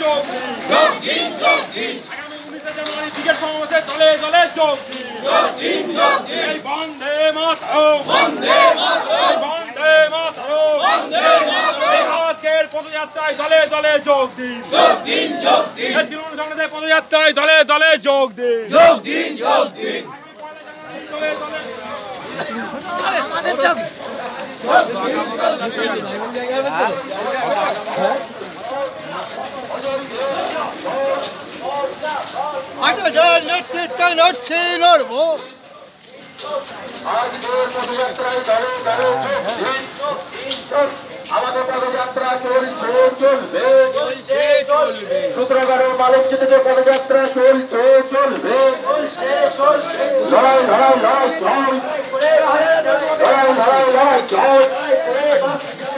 যোগ দিন বিকেল সমাবেশে দলে দলে যোগ দিন বন্দে বন্দে পদযাত্রায় দলে দলে যোগ দিন তৃণমূল পদযাত্রায় যোগ দিন দলে দলে আমাদের নেতৃত্বে লড়ছি লড়বো আমাদের পদযাত্রা চলবে চলবে সূত্রগড়ের মালঞ্চ থেকে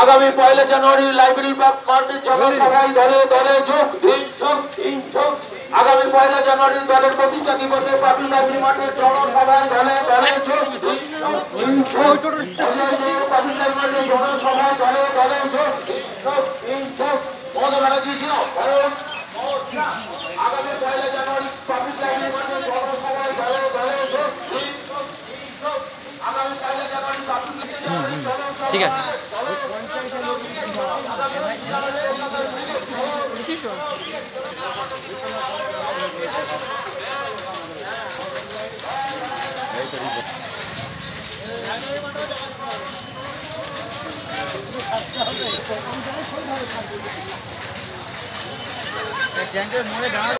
আগামী পয়লা জানুয়ারি লাইব্রেরি পার্টির জনসভায় দলে দলে যোগ দিন যোগ দিন যোগ। আগামী পয়লা জানুয়ারি দলের প্রতিষ্ঠা দিবসে পাবলিক লাইব্রেরি মাঠের জনসভায় দলে দলে যোগ দিন যোগ পাবলিক লাইব্রেরির জনসভায় দলে দলে যোগ দিন যোগ দিন যোগ। মমতা ব্যানার্জি ছিল আগামী পয়লা জানুয়ারি পাবলিক লাইব্রেরি মাঠের জনসভায় দলে দলে যোগ দিন যোগ দিন যোগ। আগামী পয়লা জানুয়ারি পাবলিক লাইব্রেরির দুইশো মোড়ে দাঁড়া